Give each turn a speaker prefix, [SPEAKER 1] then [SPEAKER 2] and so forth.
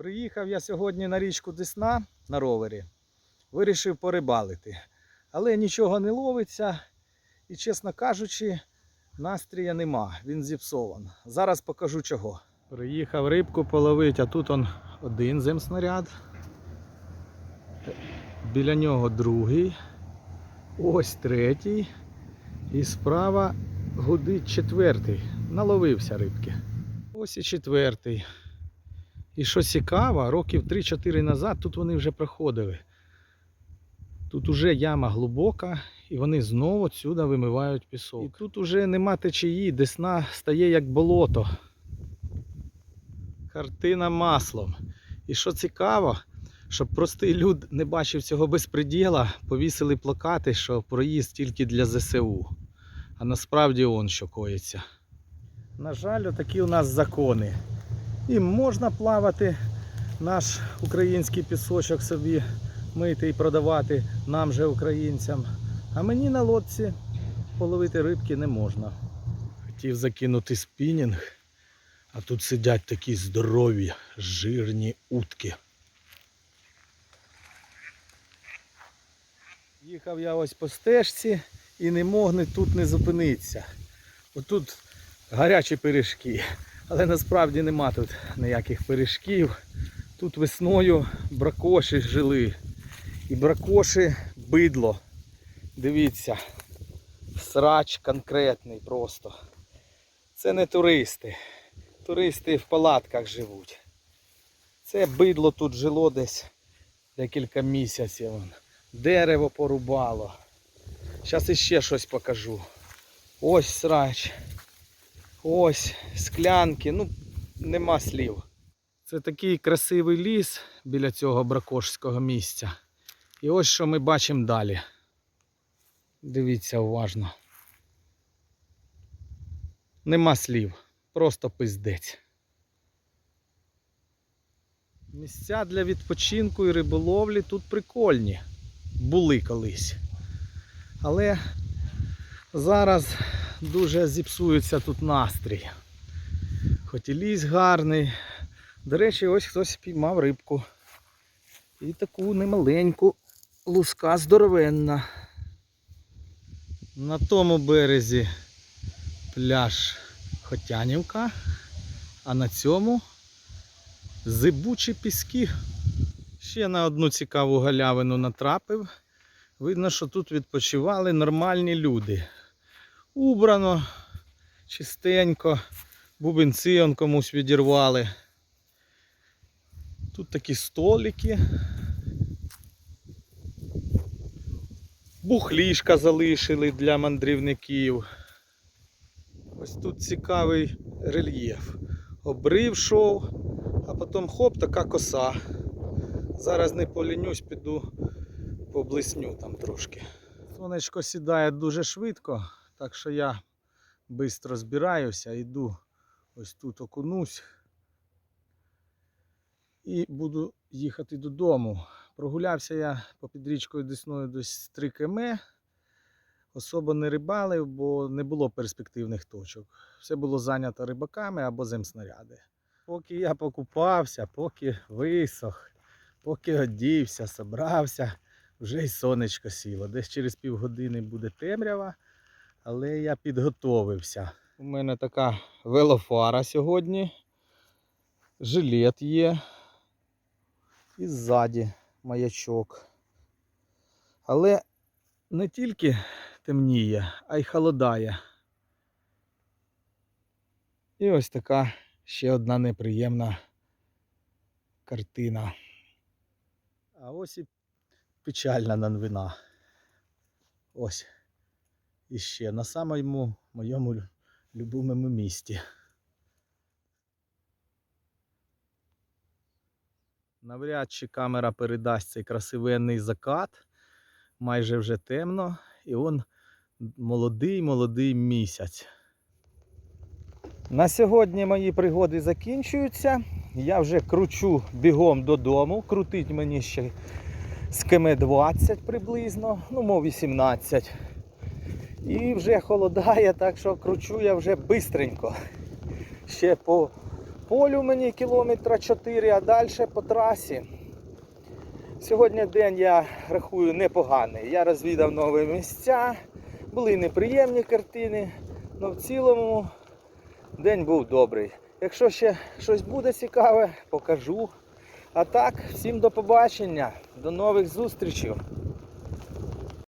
[SPEAKER 1] Приїхав я сьогодні на річку Десна на ровері. Вирішив порибалити. Але нічого не ловиться. І, чесно кажучи, настрія нема. Він зіпсован. Зараз покажу чого. Приїхав рибку половити, а тут он один земснаряд. Біля нього другий. Ось третій. І справа гудить четвертий. Наловився рибки. Ось і четвертий. І що цікаво, років 3-4 назад тут вони вже проходили. Тут уже яма глибока, і вони знову сюди вимивають пісок. І тут уже нема течії, десна стає як болото. Картина маслом. І що цікаво, щоб простий люд не бачив цього безпреділа, повісили плакати, що проїзд тільки для ЗСУ. А насправді он що коїться. На жаль, отакі у нас закони. І можна плавати наш український пісочок собі мити і продавати нам же українцям. А мені на лодці половити рибки не можна. Хотів закинути спінінг, а тут сидять такі здорові, жирні утки. Їхав я ось по стежці і не мог не тут не зупинитися. Отут гарячі пиріжки. Але насправді нема тут ніяких пиріжків. Тут весною бракоші жили. І бракоші бидло. Дивіться, срач конкретний просто. Це не туристи. Туристи в палатках живуть. Це бидло тут жило десь декілька місяців. Дерево порубало. Зараз іще щось покажу. Ось срач. Ось склянки, ну нема слів. Це такий красивий ліс біля цього бракошського місця. І ось що ми бачимо далі. Дивіться уважно. Нема слів. Просто пиздець. Місця для відпочинку і риболовлі тут прикольні. Були колись. Але зараз дуже зіпсується тут настрій. Хоч і ліс гарний. До речі, ось хтось піймав рибку. І таку немаленьку луска здоровенна. На тому березі пляж Хотянівка, а на цьому зибучі піски. Ще на одну цікаву галявину натрапив. Видно, що тут відпочивали нормальні люди. Убрано, чистенько, бубенці он комусь відірвали. Тут такі столики. Бухлішка залишили для мандрівників. Ось тут цікавий рельєф. Обрив шов, а потім хоп, така коса. Зараз не полінюсь, піду поблисню там трошки. Сонечко сідає дуже швидко, так що я швидко збираюся, йду ось тут окунусь і буду їхати додому. Прогулявся я попід річкою Десною десь 3 км. Особо не рибалив, бо не було перспективних точок. Все було зайнято рибаками або земснаряди. Поки я покупався, поки висох, поки одівся, собрався, вже й сонечко сіло. Десь через півгодини буде темрява, але я підготовився. У мене така велофара сьогодні. Жилет є. І ззаді маячок. Але не тільки темніє, а й холодає. І ось така ще одна неприємна картина. А ось і печальна новина. Ось. Іще на самому моєму лю- любимому місті. Навряд чи камера передасть цей красивенний закат. Майже вже темно. І он молодий молодий місяць. На сьогодні мої пригоди закінчуються. Я вже кручу бігом додому. Крутить мені ще з км 20 приблизно, ну, мов 18. І вже холодає, так що кручу я вже бистренько. Ще по полю мені кілометра 4, а далі по трасі. Сьогодні день я рахую непоганий. Я розвідав нові місця, були неприємні картини, але в цілому день був добрий. Якщо ще щось буде цікаве, покажу. А так, всім до побачення, до нових зустрічей.